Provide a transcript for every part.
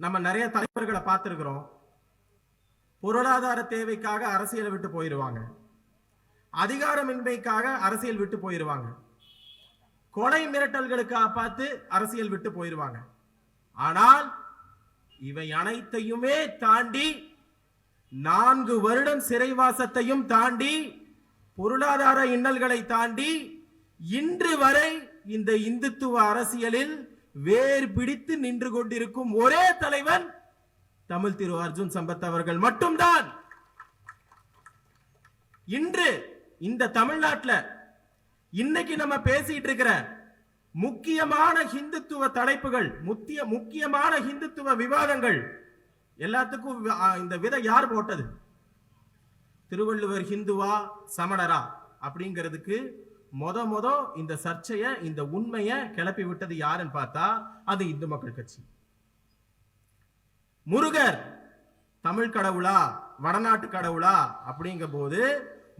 நம்ம நிறைய தலைவர்களை பார்த்துருக்குறோம். பொருளாதார தேவைக்காக அரசியலை விட்டு போயிடுவாங்க அதிகாரமின்மைக்காக அரசியல் விட்டு போயிடுவாங்க கொலை மிரட்டல்களுக்காக பார்த்து அரசியல் விட்டு போயிடுவாங்க ஆனால் இவை அனைத்தையுமே தாண்டி நான்கு வருடம் சிறைவாசத்தையும் தாண்டி பொருளாதார இன்னல்களை தாண்டி இன்று வரை இந்த இந்துத்துவ அரசியலில் வேர் பிடித்து நின்று கொண்டிருக்கும் ஒரே தலைவன் தமிழ் திரு அர்ஜுன் சம்பத் அவர்கள் மட்டும்தான். இன்று இந்த தமிழ்நாட்டில் இன்னைக்கு நம்ம பேசிட்டு இருக்கிற முக்கியமான ஹிந்துத்துவ தலைப்புகள் முக்கிய முக்கியமான ஹிந்துத்துவ விவாதங்கள் எல்லாத்துக்கும் இந்த விதை யார் போட்டது? திருவள்ளுவர் ஹிந்துவா சமணரா அப்படிங்கிறதுக்கு மொத மொத இந்த சர்ச்சையை இந்த உண்மையை கிளப்பி விட்டது யாருன்னு பார்த்தா அது இந்து மக்கள் கட்சி. முருகர் தமிழ் கடவுளா வடநாட்டு கடவுளா அப்படிங்க போது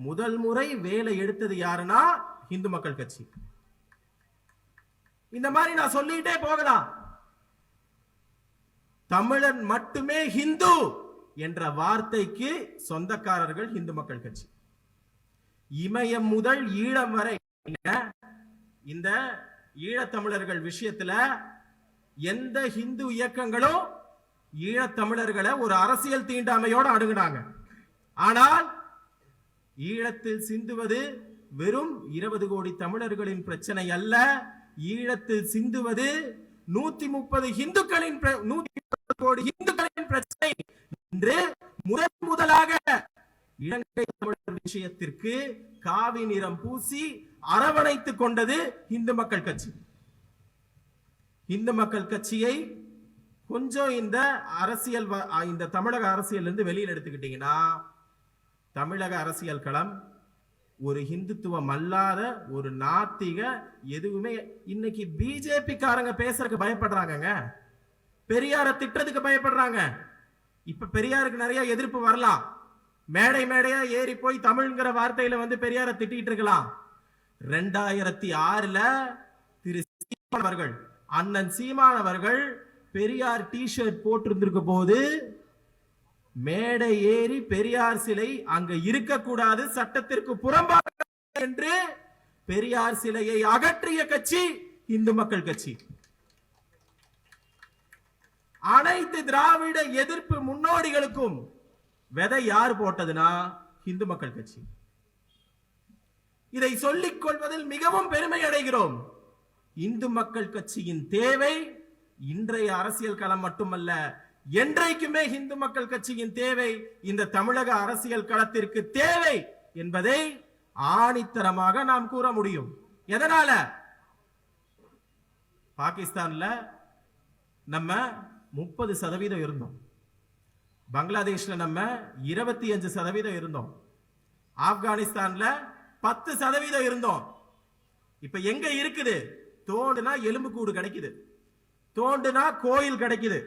முதல் முறை வேலை எடுத்தது யாருன்னா இந்து மக்கள் கட்சி. இந்த மாதிரி நான் சொல்லிட்டே போகலாம். தமிழன் மட்டுமே ஹிந்து என்ற வார்த்தைக்கு சொந்தக்காரர்கள் இந்து மக்கள் கட்சி. இமயம் முதல் ஈழம் வரை இந்த ஈழத்தமிழர்கள் விஷயத்துல எந்த ஹிந்து இயக்கங்களும் ஈழத்தமிழர்களை ஒரு அரசியல் தீண்டாமையோட அணுகுனாங்க. ஆனால் ஈழத்தில் சிந்துவது வெறும் இருபது கோடி தமிழர்களின் பிரச்சனை அல்ல. ஈழத்தில் சிந்துவது நூத்தி முப்பது இந்துக்களின் நூத்தி முப்பது கோடி இந்துக்களின் பிரச்சனை. என்று முதன் முதலாக இலங்கை தமிழர் விஷயத்திற்கு காவி நிறம் பூசி அரவணைத்துக் கொண்டது இந்து மக்கள் கட்சி. இந்து மக்கள் கட்சியை கொஞ்சம் இந்த அரசியல் இந்த தமிழக அரசியல் இருந்து வெளியில் எடுத்துக்கிட்டீங்கன்னா தமிழக அரசியல் களம் ஒரு ஹிந்துத்துவம் அல்லாத ஒரு நாத்திக எதுவுமே இன்னைக்கு பிஜேபி காரங்க பேசுறதுக்கு பயப்படுறாங்கங்க. பெரியார திட்டத்துக்கு பயப்படுறாங்க. இப்ப பெரியாருக்கு நிறைய எதிர்ப்பு வரலாம். மேடை மேடையா ஏறி போய் தமிழ்ங்கிற வார்த்தையில வந்து பெரியார திட்டிட்டு இருக்கலாம். ரெண்டாயிரத்தி ஆறுல திரு சீமான் அவர்கள் அண்ணன் சீமான் அவர்கள் பெரியார் டிஷர்ட் போட்டிருந்திருக்க போது மேடை ஏறி பெரியார் சிலை அங்க இருக்கக்கூடாது சட்டத்திற்கு புறம்பாக என்று பெரியார் சிலையை அகற்றிய கட்சி இந்து மக்கள் கட்சி. அனைத்து திராவிட எதிர்ப்பு முன்னோடிகளுக்கும் விதை யார் போட்டதுன்னா இந்து மக்கள் கட்சி. இதை சொல்லிக் கொள்வதில் மிகவும் பெருமை அடைகிறோம். இந்து மக்கள் கட்சியின் தேவை இன்றைய அரசியல் களம் மட்டுமல்ல என்றைக்குமே இந்து மக்கள் கட்சியின் தேவை இந்த தமிழக அரசியல் களத்திற்கு தேவை என்பதை ஆணித்தரமாக நாம் கூற முடியும். எதனால? பாகிஸ்தான்ல நம்ம முப்பது சதவீதம் இருந்தோம். பங்களாதேஷில் நம்ம இருபத்தி அஞ்சு சதவீதம் இருந்தோம். ஆப்கானிஸ்தானில் பத்து சதவீதம் இருந்தோம். இப்போ எங்கே இருக்குது? தோண்டுனா எலும்புக்கூடு கிடைக்குது. தோண்டுனா கோயில் கிடைக்குது.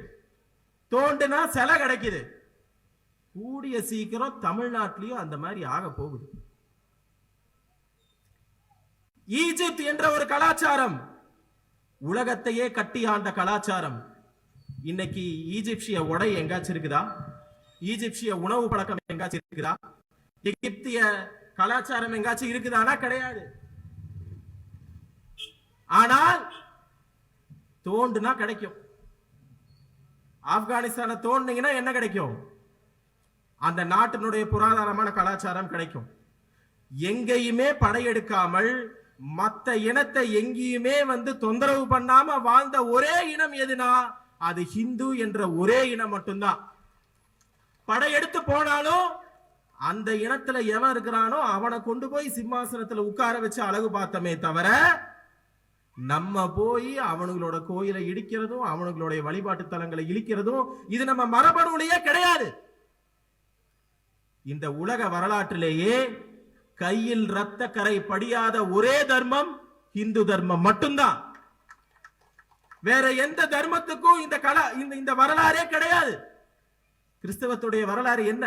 தோண்டுனா சிலை கிடைக்குது. கூடிய சீக்கிரம் தமிழ்நாட்டிலையும் அந்த மாதிரி ஆக போகுது. ஈஜிப்த் என்ற ஒரு கலாச்சாரம் உலகத்தையே கட்டி ஆண்ட கலாச்சாரம். இன்னைக்கு ஈஜிப்சிய உடை எங்காச்சும் இருக்குதா? ஈஜிப்சிய உணவு பழக்கம் எங்காச்சும் இருக்குதா? எகிப்திய கலாச்சாரம் எங்காச்சும் இருக்குதானா? கிடையாது. ஆனால் தோண்டுனா கிடைக்கும். ஆப்கானிஸ்தானை தோண்டினீங்கன்னா என்ன கிடைக்கும்? அந்த நாட்டினுடைய புராதாரமான கலாச்சாரம் கிடைக்கும். எங்கேயுமே படையெடுக்காமல் மத்த இனத்தை எங்கேயுமே வந்து தொந்தரவு பண்ணாம வாழ்ந்த ஒரே இனம் எதுனா? அது ஹிந்து என்ற ஒரே இனம் மட்டும்தான். படையெடுத்து போனாலும் அந்த இனத்துல எவன் இருக்கிறானோ அவனை கொண்டு போய் சிம்மாசனத்துல உட்கார வச்சு அழகு பார்த்தமே தவிர நம்ம போய் அவனுங்களோட கோயிலை இடிக்கிறதும் அவனுங்களுடைய வழிபாட்டு தலங்களை இழிக்கிறதும் இது நம்ம மரபணுலயே கிடையாது. இந்த உலக வரலாற்றிலேயே கையில் ரத்த கரை படியாத ஒரே தர்மம் இந்து தர்மம் மட்டும்தான். வேற எந்த தர்மத்துக்கும் இந்த கலா இந்த இந்த வரலாறே கிடையாது. கிறிஸ்தவத்துடைய வரலாறு என்ன?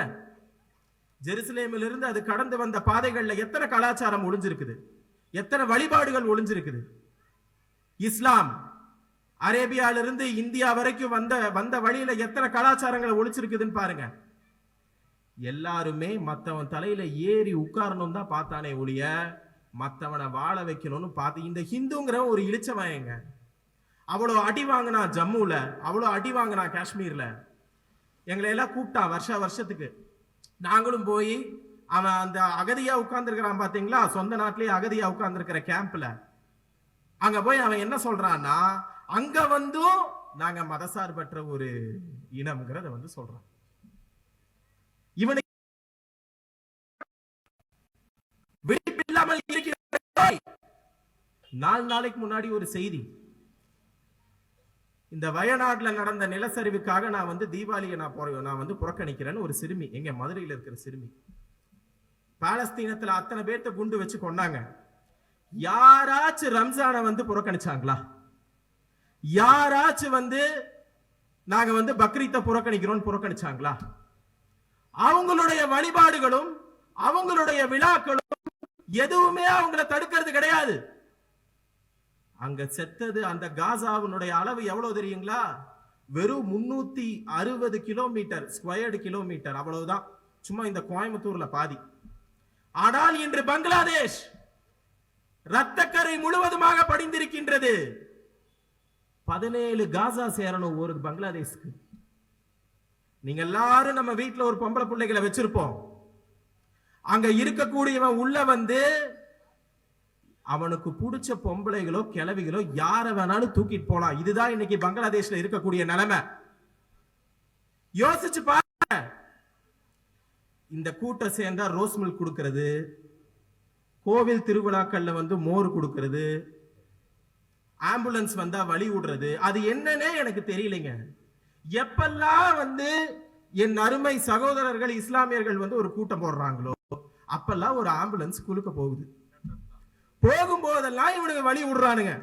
ஜெருசலேமிலிருந்து அது கடந்து வந்த பாதைகளில் எத்தனை கலாச்சாரம் ஒளிஞ்சிருக்குது? எத்தனை வழிபாடுகள் ஒளிஞ்சிருக்குது? இஸ்லாம் அரேபியாவிலிருந்து இந்தியா வரைக்கும் வந்த வந்த வழியில எத்தனை கலாச்சாரங்களை ஒழிச்சிருக்குதுன்னு பாருங்க. எல்லாருமே மற்றவன் தலையில ஏறி உட்காரணும் தான் பார்த்தானே ஒழிய மற்றவனை வாழ வைக்கணும்னு பார்த்து இந்த ஹிந்துங்கிற ஒரு இழிச்சவயங்க அவ்வளோ அடி வாங்கினா ஜம்முல அவ்வளோ அடி வாங்கினா காஷ்மீர்ல எங்களை எல்லாம் கூப்பிட்டான் வருஷ வருஷத்துக்கு. நாங்களும் போய் அவன் அந்த அகதியா உட்கார்ந்துருக்கிறான் பாத்தீங்களா? சொந்த நாட்டிலேயே அகதியா உட்கார்ந்துருக்கிற கேம்ப்ல அங்க போய் அவன் என்ன சொல்றான்னா அங்க வந்தும் நாங்க மதசார்பற்ற ஒரு இனம்ங்கிறத வந்து சொல்றான். இவனுக்கு விழிப்பில்லாமல் இருக்கிற நாலு நாளைக்கு முன்னாடி ஒரு செய்தி. இந்த வயநாட்டில் நடந்த நிலச்சரிவுக்காக நான் வந்து தீபாவளியை நான் போகிறேன் நான் வந்து புறக்கணிக்கிறேன்னு ஒரு சிறுமி எங்க மதுரையில் இருக்கிற சிறுமி. பாலஸ்தீனத்தில் அத்தனை பேர்த்த குண்டு வச்சு கொண்டாங்க யாராச்சும் ரம்ஜானை வந்து புறக்கணிச்சாங்களா? யாராச்சும் வந்து நாங்கள் வந்து பக்ரீத்தை புறக்கணிக்கிறோம் புறக்கணிச்சாங்களா? அவங்களுடைய வழிபாடுகளும் அவங்களுடைய விழாக்களும் எதுவுமே அவங்கள தடுக்கிறது கிடையாது. அங்க செத்தது அந்த காசாவினுடைய அளவு எவ்வளவு தெரியுங்களா? வெறும் முன்னூத்தி அறுபது கிலோமீட்டர் ஸ்கொயர்டு கிலோமீட்டர். அவ்வளவுதான். சும்மா இந்த கோயம்புத்தூர்ல பாதி. ஆனால் இன்று பங்களாதேஷ் ரத்தக்கரை முழுவதுமாக படிந்திருக்கின்றது. பதினேழு காசா சேரணும் ஒரு பங்களாதேஷ்க்கு. நீங்க எல்லாரும் நம்ம வீட்டுல ஒரு பொம்பளை பிள்ளைகளை வச்சிருப்போம். அங்க இருக்கக்கூடியவன் உள்ள வந்து அவனுக்கு பிடிச்ச பொம்பளைகளோ கிளவிகளோ யாரை வேணாலும் தூக்கிட்டு போலாம். இதுதான் இன்னைக்கு பங்களாதேஷ்ல இருக்கக்கூடிய நிலைமை. யோசிச்சு பாருங்க. இந்த கூட்டம் சேர்ந்தா ரோஸ் மில்க் கொடுக்கறது கோவில் திருவிழாக்கள்ல வந்து மோர் கொடுக்கறது ஆம்புலன்ஸ் வந்தா வழி விடுறது அது என்னன்னே எனக்கு தெரியலைங்க. எப்பெல்லாம் வந்து என் அருமை சகோதரர்கள் இஸ்லாமியர்கள் வந்து ஒரு கூட்டம் போடுறாங்களோ அப்பெல்லாம் ஒரு ஆம்புலன்ஸ் குலுக்க போகுது. போகும்போதெல்லாம் இவனுங்க வழி விடுறானுங்க.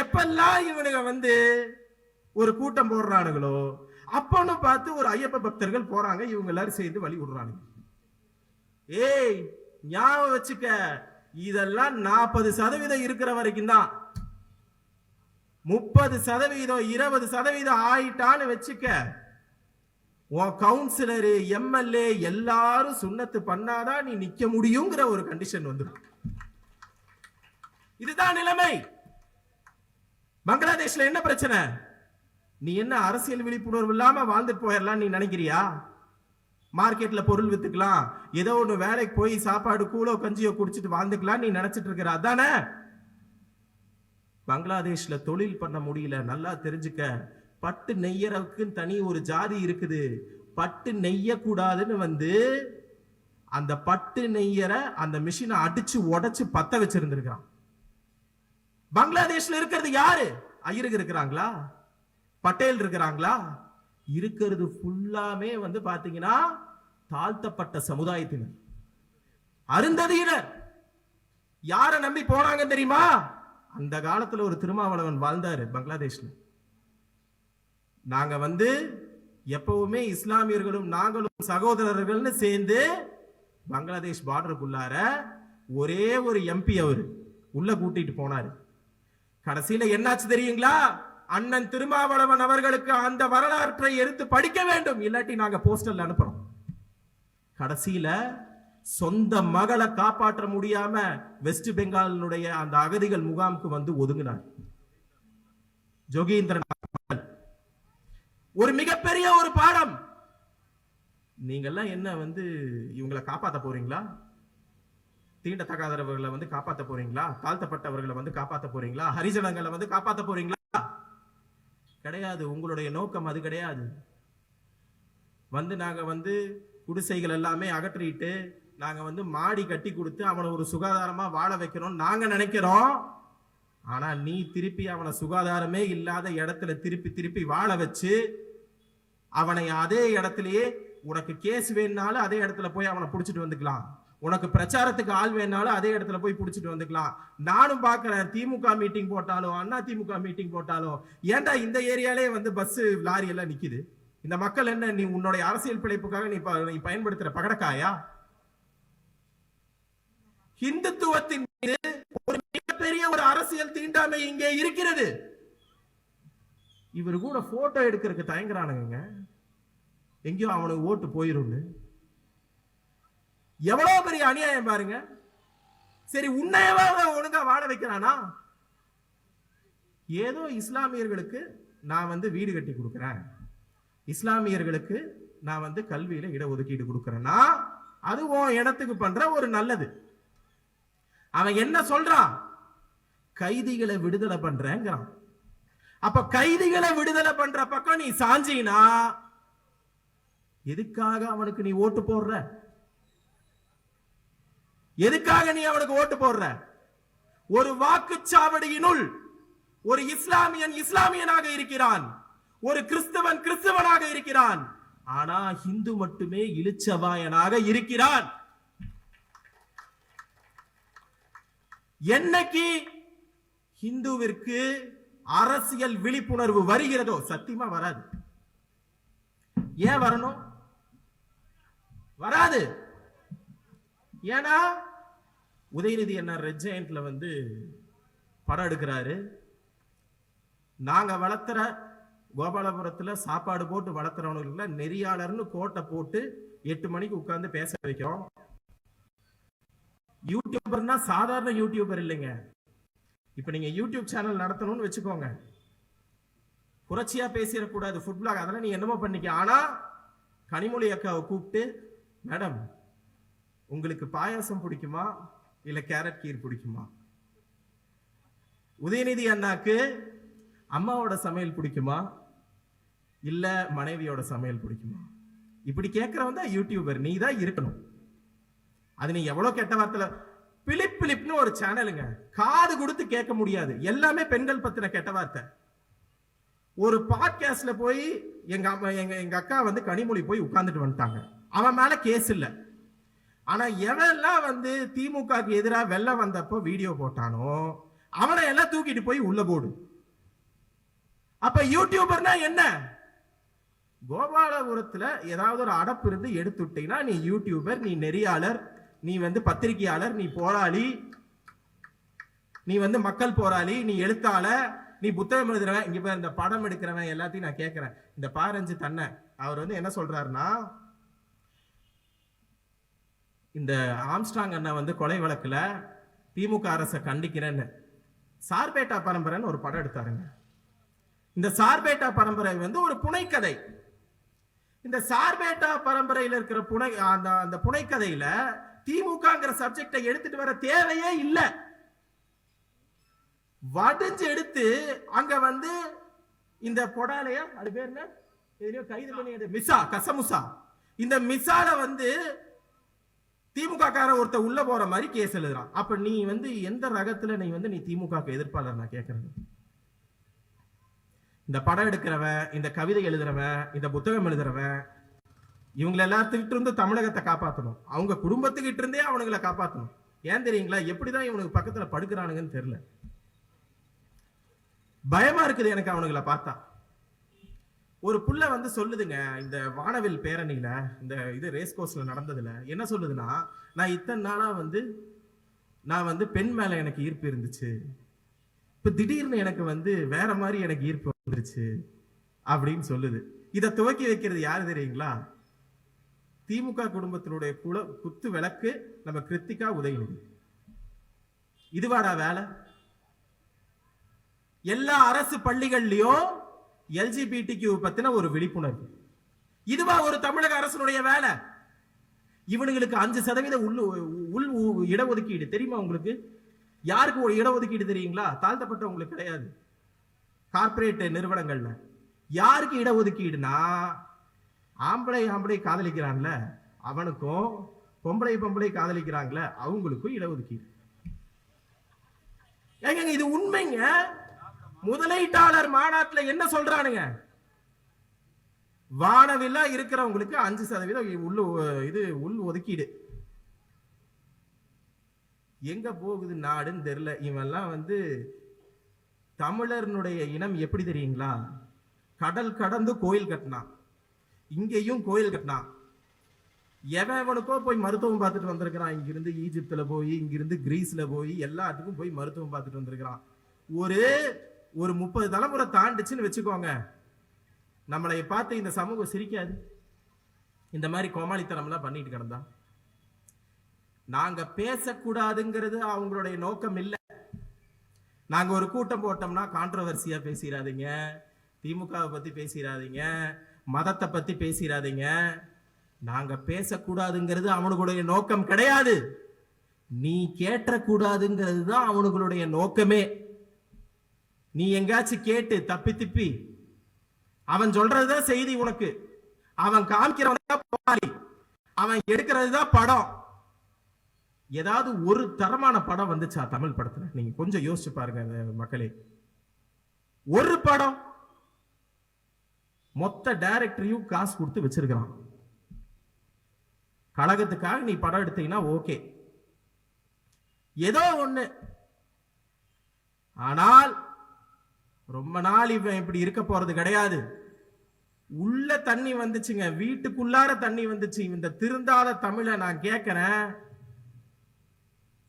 எப்பெல்லாம் இவனுங்க வந்து ஒரு கூட்டம் போடுறானுங்களோ அப்பன்னு பார்த்து ஒரு ஐயப்ப பக்தர்கள் போறாங்க. இவங்க எல்லாரும் சேர்ந்து வழி விடுறானுங்க. ஏய் ஞாபகம் வச்சுக்க இதெல்லாம் நாற்பது சதவீதம் இருக்கிற வரைக்கும் தான். முப்பது சதவீதம் இருபது சதவீதம் ஆயிட்டான்னு வச்சுக்க உன் கவுன்சிலரு எம்எல்ஏ எல்லாரும் சுண்ணத்து பண்ணாதான் நீ நிக்க முடியுங்கிற ஒரு கண்டிஷன் வந்துடும். இதுதான் நிலைமை. பங்களாதேஷ்ல என்ன பிரச்சனை? நீ என்ன அரசியல் விழிப்புணர்வு இல்லாம வாழ்ந்துட்டு போயிடலாம் நீ நினைக்கிறியா? மார்க்கெட்ல பொருள் வித்துக்கலாம். ஏதோ ஒண்ணு வேலைக்கு போய் சாப்பாடு கூலோ கஞ்சியோ குடிச்சிட்டு வாழ்ந்துக்கலாம் நீ நினைச்சிட்டு இருக்கிற அதானே? பங்களாதேஷ்ல தொழில் பண்ண முடியல. நல்லா தெரிஞ்சுக்க. பட்டு நெய்யறதுக்குன்னு தனி ஒரு ஜாதி இருக்குது. பட்டு நெய்ய கூடாதுன்னு வந்து அந்த பட்டு நெய்யற அந்த மிஷினை அடிச்சு உடைச்சு பத்த வச்சிருந்திருக்கான் பங்களாதேஷ்ல இருக்கிறது யாரு? ஐயருக்கு இருக்கிறாங்களா? பட்டேல் இருக்கிறாங்களா? இருக்கிறது ஃபுல்லாமே வந்து பாத்தீங்கன்னா தாழ்த்தப்பட்ட சமுதாயத்தினர். அருந்ததியினர். யாரை நம்பி போனாங்க தெரியுமா? அந்த காலத்துல ஒரு திருமாவளவன் வாழ்ந்தாரு பங்களாதேஷ்ல. நாங்க வந்து எப்பவுமே இஸ்லாமியர்களும் நாங்களும் சகோதரர்கள்னு சேர்ந்து பங்களாதேஷ் பார்டருக்குள்ளார ஒரே ஒரு எம்பி அவர். உள்ள கூட்டிட்டு போனாரு. கடைசியில என்னாச்சு தெரியுங்களா? அண்ணன் திருமாவளவன் அவர்களுக்கு அந்த வரலாற்றை எடுத்து படிக்க வேண்டும். இல்லாட்டி நாங்க போஸ்டர்ல அனுப்புறோம். கடைசியில சொந்த மகளை காப்பாற்ற முடியாம வெஸ்ட் பெங்காலினுடைய அந்த அகதிகள் முகாமுக்கு வந்து ஒதுங்கினார் ஜோகீந்திரன் ஒரு மிகப்பெரிய ஒரு பாடம். நீங்கெல்லாம் என்ன வந்து இவங்களை காப்பாற்ற போறீங்களா? தீண்டத்தகாதவர்களை வந்து காப்பாற்ற போறீங்களா? தாழ்த்தப்பட்டவர்களை வந்து காப்பாற்ற போறீங்களா? ஹரிஜனங்களை வந்து காப்பாற்ற போறீங்களா? கிடையாது. உங்களுடைய நோக்கம் அது கிடையாது. வந்து நாங்கள் வந்து குடிசைகள் எல்லாமே அகற்றிட்டு நாங்கள் வந்து மாடி கட்டி கொடுத்து அவனை ஒரு சுகாதாரமாக வாழ வைக்கிறோம் நாங்கள் நினைக்கிறோம். ஆனால் நீ திருப்பி அவனை சுகாதாரமே இல்லாத இடத்துல திருப்பி திருப்பி வாழ வச்சு அவனை அதே இடத்துலயே உனக்கு கேஸ் வேணுனாலும் அதே இடத்துல போய் அவனை பிடிச்சிட்டு வந்துக்கலாம். உனக்கு பிரச்சாரத்துக்கு ஆள் வேணாலும் அதே இடத்துல போய் பிடிச்சிட்டு வந்துக்கலாம். நானும் பார்க்குறேன் திமுக மீட்டிங் போட்டாலும் அண்ணா திமுக மீட்டிங் போட்டாலும் ஏன்டா இந்த ஏரியாலே வந்து பஸ்ஸு லாரி எல்லாம் நிற்கிது இந்த மக்கள் என்ன நீ உன்னுடைய அரசியல் பிழைப்புக்காக நீ ப- நீ பயன்படுத்துற பகடக்காயா? ஹிந்துத்துவத்தின் மீது ஒரு மிகப்பெரிய ஒரு அரசியல் தீண்டாமை இங்கே இருக்கிறது. இவர் கூட போட்டோ எடுக்கிறதுக்கு தயங்குறானுங்க எங்கேயோ அவனுக்கு ஓட்டு போயிரும்னு. எவ்வளவு பெரிய அநியாயம் பாருங்க. சரி உன்னையவாக ஒழுங்கா வாழ வைக்கிறானா? ஏதோ இஸ்லாமியர்களுக்கு நான் வந்து வீடு கட்டி கொடுக்குறேன். இஸ்லாமியர்களுக்கு நான் வந்து கல்வியில இடஒதுக்கீடு கொடுக்குறேன்னா அது உன் இடத்துக்கு பண்ற ஒரு நல்லது. அவன் என்ன சொல்றான் கைதிகளை விடுதலை பண்றேங்கிறான். அப்ப கைதிகளை விடுதலை பண்ற பக்கம் நீ சாஞ்சினா எதுக்காக அவனுக்கு நீ ஓட்டு போடுற? எதுக்காக நீ அவனுக்கு ஓட்டு போடுற? ஒரு வாக்குச்சாவடியினுள் ஒரு இஸ்லாமியன் இஸ்லாமியனாக இருக்கிறான். ஒரு கிறிஸ்தவன் கிறிஸ்தவனாக இருக்கிறான். ஆனா ஹிந்து மட்டுமே இழுச்சவாயனாக இருக்கிறான். என்னைக்கு ஹிந்துவிற்கு அரசியல் விழிப்புணர்வு வருகிறதோ சத்தியமா வராது. ஏன் வரணும்? வராது. ஏன்னா உதயநிதி என்ன ரெட் ஜெயண்ட்ல வந்து படம் எடுக்கிறாரு. நாங்க வளர்த்துற கோபாலபுரத்துல சாப்பாடு போட்டு வளர்த்துறவனுக்குள்ள நெறியாளர்னு கோட்டை போட்டு எட்டு மணிக்கு உட்கார்ந்து பேச வைக்கிறோம். யூடியூபர்னா சாதாரண யூடியூபர் இல்லைங்க. இப்ப நீங்க யூடியூப் சேனல் நடத்தணும்னு வச்சுக்கோங்க. புரட்சியா பேசிடக்கூடாது ஃபுட் பிளாக் அதெல்லாம் நீ என்னமோ பண்ணிக்க. ஆனா கனிமொழி அக்காவை கூப்பிட்டு மேடம் உங்களுக்கு பாயாசம் பிடிக்குமா? இல்ல கேரட் கீர் பிடிக்குமா? உதயநிதி அண்ணாக்கு அம்மாவோட சமையல் பிடிக்குமா? இல்ல மனைவியோட சமையல் பிடிக்குமா? இப்படி கேட்கறவன் தான் யூடியூபர் நீ தான் இருக்கணும். அது நீ எவ்வளவு கெட்ட வார்த்தையில பிலிப் பிலிப்னு ஒரு சேனலுங்க காது கொடுத்து கேட்க முடியாது. எல்லாமே பெண்கள் பத்தின கெட்ட வார்த்தை. ஒரு பாட்காஸ்ட்ல போய் எங்க அம்மா எங்க எங்க அக்கா வந்து கனிமொழி போய் உட்கார்ந்துட்டு வந்துட்டாங்க. அவன் மேல கேஸ் இல்லை. ஆனா எவெல்லாம் வந்து திமுகக்கு எதிராக வெளில வந்தப்போ வீடியோ போட்டானோ அவனை எல்லாம் தூக்கிட்டு போய் உள்ள போடு. அப்ப யூடியூபர்னா என்ன? கோபாலபுரத்துல ஏதாவது ஒரு அடப்பு இருந்து எடுத்துட்டீங்கன்னா நீ யூடியூபர் நீ நெறியாளர் நீ வந்து பத்திரிகையாளர் நீ போராளி நீ வந்து மக்கள் போராளி நீ எழுத்தாளர் நீ புத்தகம் எழுதுறவன் இங்க இந்த படம் எடுக்கிறவன் எல்லாத்தையும் நான் கேட்கிறேன் இந்த பாரஞ்சு தன்னை அவர் வந்து என்ன சொல்றாருன்னா இந்த ஆம்ஸ்டாங் அண்ணன் வந்து கொலை வழக்கில் திமுக அரசை கண்டிக்கிறேன்னு. சார்பேட்டா பரம்பரைன்னு ஒரு படம் எடுத்தாருங்க. இந்த சார்பேட்டா பரம்பரை வந்து ஒரு புனைக்கதை. இந்த சார்பேட்டா பரம்பரையில் இருக்கிற புனை அந்த அந்த புனைக்கதையில திமுகங்கிற சப்ஜெக்டை எடுத்துட்டு வர தேவையே இல்லை. வடிஞ்சு எடுத்து அங்க வந்து இந்த பொடாலையா அது பேர் என்ன? எதுலயோ கைது பண்ணி மிசா கசமுசா. இந்த மிசால வந்து திமுக கார ஒருத்த உள்ள போற மாதிரி கேஸ் எழுதுறான். அப்ப நீ வந்து எந்த ரகத்துல நீ வந்து நீ திமுக எதிர்ப்பாளர் நான் கேட்கறது இந்த படம் எடுக்கிறவன் இந்த கவிதை எழுதுறவன் இந்த புத்தகம் எழுதுறவன் இவங்க எல்லாத்துக்கிட்ட இருந்து தமிழகத்தை காப்பாற்றணும் அவங்க குடும்பத்துக்கிட்ட இருந்தே அவனுங்களை காப்பாற்றணும் ஏன் தெரியுங்களா? எப்படிதான் இவனுக்கு பக்கத்துல படுக்கிறானுங்கன்னு தெரியல. பயமா இருக்குது எனக்கு அவனுங்களை பார்த்தா. ஒரு புள்ள வந்து சொல்லுதுங்க இந்த வானவில் பேரணியில இந்த இது ரேஸ் கோர்ஸ்ல நடந்ததுல என்ன சொல்லுதுன்னா நான் இத்தனை நாளா வந்து நான் வந்து பெண் மேல எனக்கு ஈர்ப்பு இருந்துச்சு. இப்ப திடீர்னு எனக்கு வந்து வேற மாதிரி எனக்கு ஈர்ப்பு வந்துருச்சு அப்படின்னு சொல்லுது. இதை துவக்கி வைக்கிறது யாரு தெரியுங்களா? திமுக குடும்பத்தினுடைய குல குத்து விளக்கு நம்ம கிருத்திகா உதயநிதி. இதுவாடா வேலை. எல்லா அரசு பள்ளிகள்லயும் எல்ஜிபிடிக்கு பத்தின ஒரு விழிப்புணர்வு. இதுவா ஒரு தமிழக அரசனுடைய வேலை. இவனுங்களுக்கு அஞ்சு சதவீத உள் உள் இடஒதுக்கீடு. தெரியுமா உங்களுக்கு? யாருக்கு ஒரு இடஒதுக்கீடு தெரியுங்களா? தாழ்த்தப்பட்டவங்களுக்கு கிடையாது. கார்பரேட் நிறுவனங்கள்ல. யாருக்கு இடஒதுக்கீடுனா ஆம்பளை ஆம்பளை காதலிக்கிறான்ல அவனுக்கும் பொம்பளை பொம்பளை காதலிக்கிறாங்களே அவங்களுக்கும் இடஒதுக்கீடு. ஏங்க இது உண்மைங்க? முதலீட்டாளர் மாநாட்டில் என்ன சொல்றானுங்க? வானவில்லா இருக்கிறவங்களுக்கு அஞ்சு சதவீதம் உள்ள இது உள் ஒதுக்கீடு. எங்க போகுது நாடுன்னு தெரியல. இவெல்லாம் வந்து தமிழர்னுடைய இனம் எப்படி தெரியுங்களா? கடல் கடந்து கோயில் கட்டினான். இங்கேயும் கோயில் கட்டினான். எவனுக்கோ போய் மருத்துவம் பார்த்துட்டு வந்திருக்கிறான். இங்கிருந்து ஈஜிப்துல போய் இங்கிருந்து கிரீஸ்ல போய் எல்லாத்துக்கும் போய் மருத்துவம் பார்த்துட்டு வந்திருக்கிறான். ஒரு ஒரு முப்பது தலைமுறை தாண்டுச்சுன்னு வச்சுக்கோங்க. நம்மளை பார்த்து இந்த சமூகம் சிரிக்காது. இந்த மாதிரி கோமாளித்தனம்லாம் பண்ணிட்டு கிடந்தா. நாங்க பேசக்கூடாதுங்கிறது அவங்களுடைய நோக்கம் இல்லை. நாங்க ஒரு கூட்டம் போட்டோம்னா கான்ட்ரவர்சியா பேசிடாதீங்க திமுகவை பத்தி பேசிடாதீங்க மதத்தை பத்தி பேசிடாதீங்க நாங்க பேசக்கூடாதுங்கிறது அவனுடைய நோக்கம் கிடையாது. நீ கேட்டக்கூடாதுங்கிறது தான் அவனுங்களுடைய நோக்கமே. நீ எங்காச்சும் கேட்டு தப்பி திப்பி. அவன் சொல்றதுதான் செய்தி உனக்கு. அவன் காமிக்கிறவன் தான் போராளி. அவன் எடுக்கிறது தான் படம். ஏதாவது ஒரு தரமான படம் வந்துச்சா தமிழ் படத்துல? நீங்க கொஞ்சம் யோசிச்சு பாருங்க மக்களே. ஒரு படம் மொத்த டைரக்டரையும் காசு கொடுத்து வச்சிருக்கிறான். கழகத்துக்காக நீ படம் எடுத்தீங்கன்னா ஓகே. ஏதோ ஒண்ணு. ஆனால் ரொம்ப நாள் இவன் இப்படி இருக்க போறது கிடையாது. உள்ள தண்ணி வந்துச்சுங்க. வீட்டுக்குள்ளார தண்ணி வந்துச்சு. இந்த திருந்தாத தமிழை நான் கேட்கிறேன்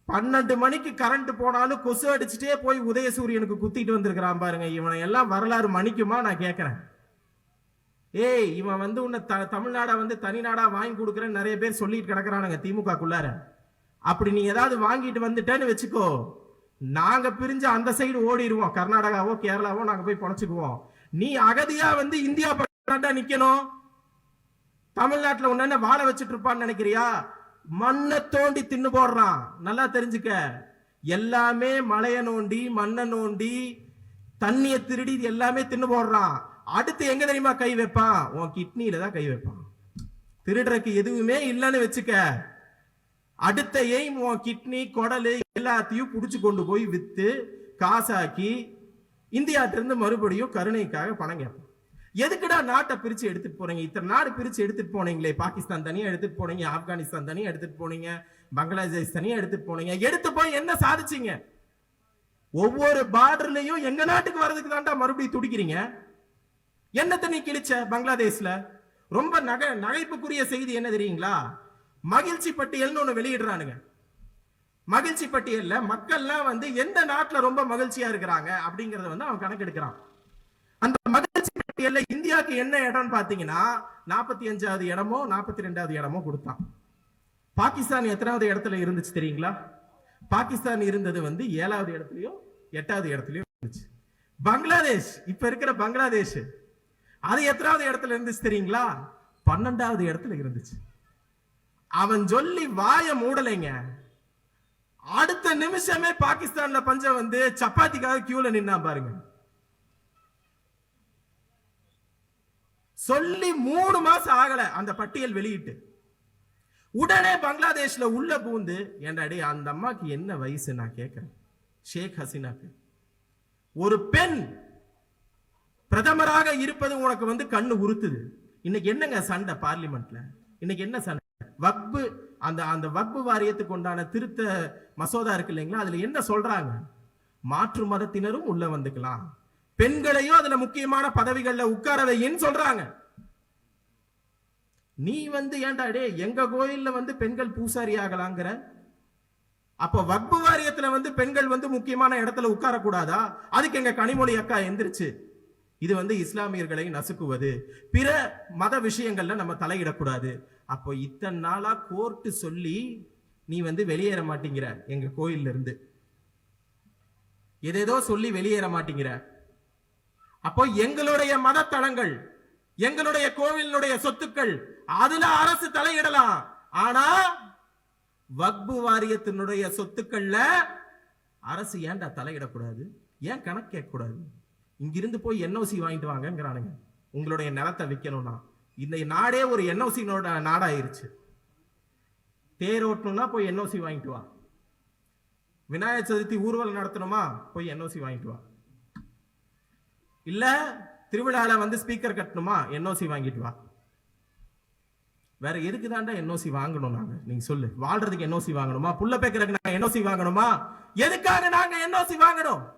பன்னெண்டு மணிக்கு கரண்ட் போனாலும் கொசு அடிச்சுட்டே போய் உதயசூரியனுக்கு குத்திட்டு வந்திருக்கிறான் பாருங்க. இவனை எல்லாம் வரலாறு மணிக்குமா நான் கேட்கிறேன் ஏய் இவன் வந்து உன்னை த தமிழ்நாடா வந்து தனிநாடா வாங்கி கொடுக்குறேன்னு நிறைய பேர் சொல்லிட்டு கிடக்குறானுங்க திமுகக்குள்ளார. அப்படி நீ ஏதாவது வாங்கிட்டு வந்துட்டேன்னு வச்சுக்கோ. நாங்க பிரிஞ்சு அந்த சைடு ஓடிடுவோம் கர்நாடகாவோ கேரளாவோ நாங்க போய் பொழைச்சுக்குவோம். நீ அகதியா வந்து இந்தியா பக்கம் நிக்கணும். தமிழ்நாட்டுல உன்ன வாழ வச்சுட்டு இருப்பான்னு நினைக்கிறியா? மண்ணை தோண்டி தின்னு போடுறான். நல்லா தெரிஞ்சுக்க. எல்லாமே மலைய நோண்டி மண்ணை நோண்டி தண்ணிய திருடி இது எல்லாமே தின்னு போடுறான். அடுத்து எங்க தெரியுமா கை வைப்பான்? உன் கிட்னியில தான் கை வைப்பான். திருடுறதுக்கு எதுவுமே இல்லைன்னு வச்சுக்க. அடுத்த எய்ம் உன் கிட்னி குடலு எல்லாத்தையும் புடிச்சு கொண்டு போய் வித்து காசாக்கி இந்தியாட்ட இருந்து மறுபடியும் கருணைக்காக பணம் கேட்பான். எதுக்குடா நாட்டை பிரிச்சு எடுத்துட்டு போறீங்க? இத்தனை நாடு பிரிச்சு எடுத்துட்டு போனீங்களே? பாகிஸ்தான் தனியா எடுத்துட்டு போனீங்க? ஆப்கானிஸ்தான் தனியா எடுத்துட்டு போனீங்க? பங்களாதேஷ் தனியா எடுத்துட்டு போனீங்க? எடுத்து போய் என்ன சாதிச்சீங்க? ஒவ்வொரு பார்டர்லயும் எங்க நாட்டுக்கு வர்றதுக்கு தான்டா மறுபடியும் துடிக்கிறீங்க? என்னத்தை நீ கிழிச்ச பங்களாதேஷ்ல? ரொம்ப நகை நகைப்புக்குரிய செய்தி என்ன தெரியுங்களா? மகிழ்ச்சி பட்டியல்னு ஒண்ணு வெளியிடுறானுங்க. மகிழ்ச்சி பட்டியல்ல மக்கள்லாம் வந்து எந்த நாட்டுல ரொம்ப மகிழ்ச்சியா இருக்கிறாங்க அப்படிங்கறத வந்து அவன் கணக்கெடுக்கிறான். அந்த மகிழ்ச்சி பட்டியல்ல இந்தியாவுக்கு என்ன இடம்னு பாத்தீங்கன்னா நாற்பத்தி அஞ்சாவது இடமோ நாற்பத்தி ரெண்டாவது இடமோ கொடுத்தான். பாகிஸ்தான் எத்தனாவது இடத்துல இருந்துச்சு தெரியுங்களா? பாகிஸ்தான் இருந்தது வந்து ஏழாவது இடத்துலயோ எட்டாவது இடத்துலயோ இருந்துச்சு. பங்களாதேஷ் இப்ப இருக்கிற பங்களாதேஷ் அது எத்தனாவது இடத்துல இருந்துச்சு தெரியுங்களா? பன்னெண்டாவது இடத்துல இருந்துச்சு. அவன் சொல்லி வாய மூடலைங்க. அடுத்த நிமிஷமே பாகிஸ்தான்ல பஞ்சம் வந்து சப்பாத்திக்காக கியூல நின்னா பாருங்க. சொல்லி மூணு மாசம் ஆகல அந்த பட்டியல் வெளியிட்டு. உடனே பங்களாதேஷ்ல உள்ள பூந்து ஏண்டாடி அந்த அம்மாக்கு என்ன வயசு? நான் கேட்கிறேன் ஷேக் ஹசீனாக்கு. ஒரு பெண் பிரதமராக இருப்பது உனக்கு வந்து கண்ணு உறுத்துது. இன்னைக்கு என்னங்க சண்டை பார்லிமெண்ட்ல? இன்னைக்கு என்ன சண்டை? வக்பு அந்த அந்த வக்பு வாரியத்துக்கு உண்டான திருத்த மசோதா இருக்கு இல்லைங்களா? அதுல என்ன சொல்றாங்க? மாற்று மதத்தினரும் உள்ள வந்துக்கலாம். பெண்களையும் அதுல முக்கியமான பதவிகள்ல உட்கார வைன்னு சொல்றாங்க. நீ வந்து ஏன்டா டே எங்க கோயில்ல வந்து பெண்கள் பூசாரி ஆகலாங்கிற? அப்ப வக்பு வாரியத்துல வந்து பெண்கள் வந்து முக்கியமான இடத்துல உட்கார கூடாதா அதுக்கு எங்க கனிமொழி அக்கா எந்திரிச்சு இது வந்து இஸ்லாமியர்களை நசுக்குவது. பிற மத விஷயங்கள்ல நம்ம தலையிடக்கூடாது. அப்போ இத்தனை நாளாக கோர்ட்டு சொல்லி நீ வந்து வெளியேற மாட்டேங்கிற எங்க கோயில்ல இருந்து எதேதோ சொல்லி வெளியேற மாட்டேங்கிற. அப்போ எங்களுடைய மதத்தலங்கள் எங்களுடைய கோவிலினுடைய சொத்துக்கள் அதுல அரசு தலையிடலாம். ஆனா வக்பு வாரியத்தினுடைய சொத்துக்கள்ல அரசு ஏன்டா தலையிடக்கூடாது? ஏன் கணக்கு கேட்கக்கூடாது? இங்கிருந்து போய் என்ஓசி வாங்கிட்டு வாங்கங்கிறானுங்க. உங்களுடைய நிலத்தை விற்கணும்னா இந்த நாடே ஒரு என்ஓசி நாடாயிருச்சு. தேர் ஓட்டணும்னா போய் என்ஓசி வாங்கிட்டு வா. விநாயகர் சதுர்த்தி ஊர்வலம் நடத்தணுமா? போய் என்ஓசி வாங்கிட்டு வா. இல்லை திருவிழாவில் வந்து ஸ்பீக்கர் கட்டணுமா? என்ஓசி வாங்கிட்டு வா. வேற எதுக்கு தாண்டா என்ஓசி வாங்கணும் நாங்க? நீங்க சொல்லு. வாழ்றதுக்கு என்ஓசி வாங்கணுமா? புள்ள பேக்கிறதுக்கு நாங்க என்ஓசி வாங்கணுமா? எதுக்காக நாங்க என்ஓசி வாங்கணும்?